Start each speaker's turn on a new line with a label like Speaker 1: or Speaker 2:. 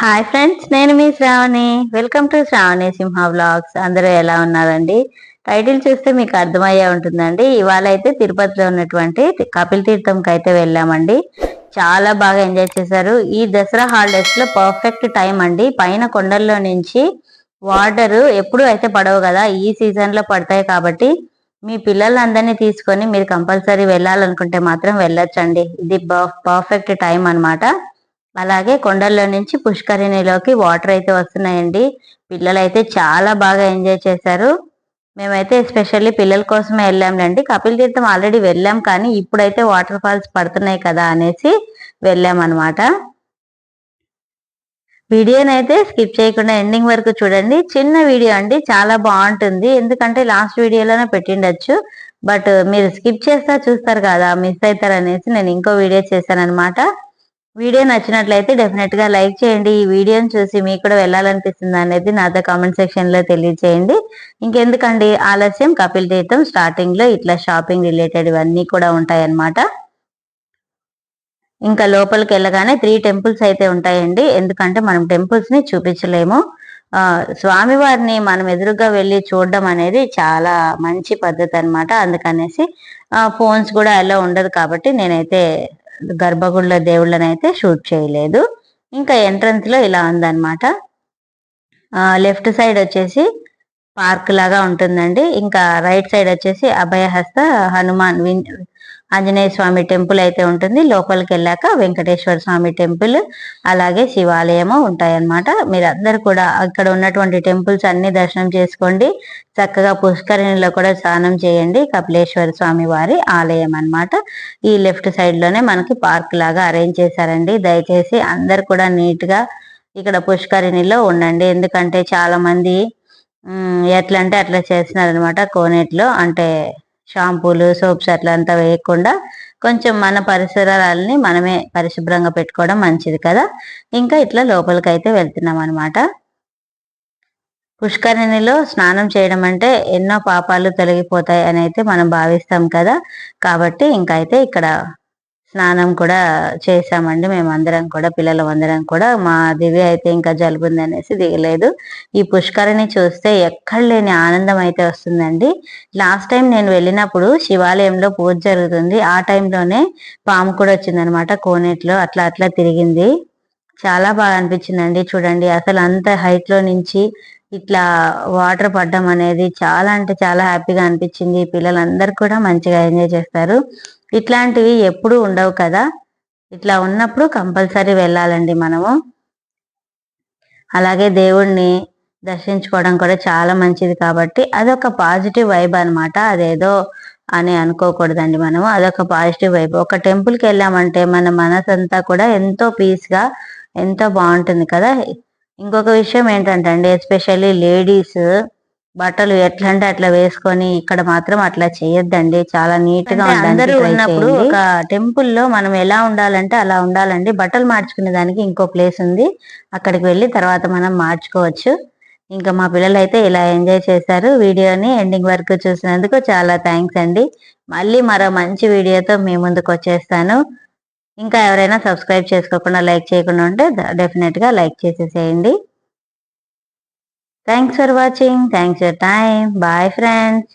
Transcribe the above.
Speaker 1: Hi friends నేను మీ Shravani. Welcome to Shravani Simha blogs అందరూ ఎలా ఉన్నారండి? టైటిల్ చూస్తే మీకు అర్థమయ్యే ఉంటుందండి. ఇవాళ అయితే తిరుపతిలో ఉన్నటువంటి కపిల్ తీర్థంకి అయితే వెళ్ళామండి. చాలా బాగా ఎంజాయ్ చేశారు. ఈ దసరా హాలిడేస్లో పర్ఫెక్ట్ టైం అండి. పైన కొండల్లో నుంచి వాటర్ ఎప్పుడు అయితే పడవు కదా. ఈ సీజన్లో పడతాయి కాబట్టి మీ పిల్లలందరినీ తీసుకొని మీరు కంపల్సరీ వెళ్ళాలనుకుంటే మాత్రం వెళ్ళొచ్చండి. ఇది పర్ఫెక్ట్ టైం అనమాట అలాగే కొండల్లో నుంచి పుష్కరిణిలోకి వాటర్ అయితే వస్తున్నాయండి. పిల్లలు అయితే చాలా బాగా ఎంజాయ్ చేశారు. మేమైతే ఎస్పెషల్లీ పిల్లల కోసమే వెళ్ళాంలేండి. కపిల్ తీర్థం ఆల్రెడీ వెళ్ళాం కానీ ఇప్పుడైతే వాటర్ ఫాల్స్ పడుతున్నాయి కదా అనేసి వెళ్ళాం అనమాట వీడియోనైతే స్కిప్ చేయకుండా ఎండింగ్ వరకు చూడండి. చిన్న వీడియో అండి. చాలా బాగుంటుంది. ఎందుకంటే లాస్ట్ వీడియోలోనే పెట్టిండొచ్చు. బట్ మీరు స్కిప్ చేస్తా చూస్తారు కదా మిస్ అవుతారు అనేసి నేను ఇంకో వీడియో చేశాను అనమాట వీడియో నచ్చినట్లయితే డెఫినెట్గా లైక్ చేయండి. ఈ వీడియోని చూసి మీకు కూడా వెళ్ళాలనిపిస్తుంది అనేది నాతో కామెంట్ సెక్షన్లో తెలియచేయండి ఇంకెందుకండి? ఆలస్యం. కపిల్ తీర్థం స్టార్టింగ్లో ఇట్లా షాపింగ్ రిలేటెడ్ ఇవన్నీ కూడా ఉంటాయి ఇంకా లోపలికి వెళ్ళగానే త్రీ టెంపుల్స్ అయితే ఉంటాయండి. ఎందుకంటే మనం టెంపుల్స్ని చూపించలేము. ఆ స్వామివారిని మనం ఎదురుగా వెళ్ళి చూడడం అనేది చాలా మంచి పద్ధతి అనమాట అందుకనేసి ఫోన్స్ కూడా అలా ఉండదు కాబట్టి నేనైతే గర్భగుడిలో దేవుళ్ళని అయితే షూట్ చేయలేదు. ఇంకా ఎంట్రన్స్లో ఇలా ఉందన్నమాట. లెఫ్ట్ సైడ్ వచ్చేసి పార్క్ లాగా ఉంటుందండి. ఇంకా రైట్ సైడ్ వచ్చేసి అభయహస్త హనుమాన్ ఆంజనేయ స్వామి టెంపుల్ అయితే ఉంటుంది. లోపలికి వెళ్ళాక వెంకటేశ్వర స్వామి టెంపుల్ అలాగే శివాలయము ఉంటాయన్నమాట. మీరందరూ కూడా అక్కడ ఉన్నటువంటి టెంపుల్స్ అన్ని దర్శనం చేసుకోండి. చక్కగా పుష్కరిణిలో కూడా స్నానం చేయండి. కపిలేశ్వర స్వామి వారి ఆలయం అనమాట ఈ లెఫ్ట్ సైడ్లోనే మనకి పార్క్ లాగా అరేంజ్ చేశారండి. దయచేసి అందరు కూడా నీట్గా ఇక్కడ పుష్కరిణిలో ఉండండి. ఎందుకంటే చాలా మంది ఎట్లా అంటే అట్లా చేస్తున్నారు అనమాట కోనేట్లో. అంటే షాంపూలు సోప్స్ అట్లా అంతా వేయకుండా కొంచెం మన పరిసరాలని మనమే పరిశుభ్రంగా పెట్టుకోవడం మంచిది కదా. ఇంకా ఇట్లా లోపలికి అయితే వెళ్తున్నాం అనమాట పుష్కరిణిలో స్నానం చేయడం అంటే ఎన్నో పాపాలు తొలగిపోతాయి అని అయితే మనం భావిస్తాం కదా. కాబట్టి ఇంకా అయితే ఇక్కడ స్నానం కూడా చేసామండి మేమందరం కూడా పిల్లలు అందరం కూడా. మా దివ్య అయితే ఇంకా జలుబు అనేసి దిగలేదు. ఈ పుష్కరిని చూస్తే ఎక్కడ లేని ఆనందం అయితే వస్తుందండి. లాస్ట్ టైం నేను వెళ్ళినప్పుడు శివాలయంలో పూజ జరుగుతుంది. ఆ టైంలోనే పాము కూడా వచ్చిందనమాట కోనేట్లో. అట్లా అట్లా తిరిగింది. చాలా బాగా అనిపించిందండి. చూడండి అసలు అంత హైట్లో నుంచి ఇట్లా వాటర్ పడ్డం అనేది చాలా అంటే చాలా హ్యాపీగా అనిపించింది. పిల్లలందరూ కూడా మంచిగా ఎంజాయ్ చేస్తారు. ఇట్లాంటివి ఎప్పుడు ఉండవు కదా. ఇట్లా ఉన్నప్పుడు కంపల్సరీ వెళ్ళాలండి మనము. అలాగే దేవుణ్ణి దర్శించుకోవడం కూడా చాలా మంచిది కాబట్టి అదొక పాజిటివ్ వైబ్ అనమాట అదేదో అని అనుకోకూడదండి మనము. అదొక పాజిటివ్ వైబ్. ఒక టెంపుల్కి వెళ్ళామంటే మన మనసు అంతా కూడా ఎంతో పీస్గా ఎంతో బాగుంటుంది కదా. ఇంకొక విషయం ఏంటంటే అండి ఎస్పెషల్లీ లేడీస్ బట్టలు ఎట్లా అంటే అట్లా వేసుకొని ఇక్కడ మాత్రం అట్లా చేయొద్దండి. చాలా నీట్గా అందరూ ఉన్నప్పుడు ఒక టెంపుల్లో మనం ఎలా ఉండాలంటే అలా ఉండాలండి. బట్టలు మార్చుకునే దానికి ఇంకో ప్లేస్ ఉంది. అక్కడికి వెళ్ళి తర్వాత మనం మార్చుకోవచ్చు. ఇంకా మా పిల్లలు అయితే ఇలా ఎంజాయ్ చేశారు వీడియోని ఎండింగ్ వరకు చూసినందుకు చాలా థ్యాంక్స్ అండి. మళ్ళీ మరో మంచి వీడియోతో మీ ముందుకు వచ్చేస్తాను. ఇంకా ఎవరైనా సబ్స్క్రైబ్ చేసుకోకుండా లైక్ చేయకుండా ఉంటే డెఫినెట్గా లైక్ చేసేసేయండి. Thanks for watching thanks for time bye friends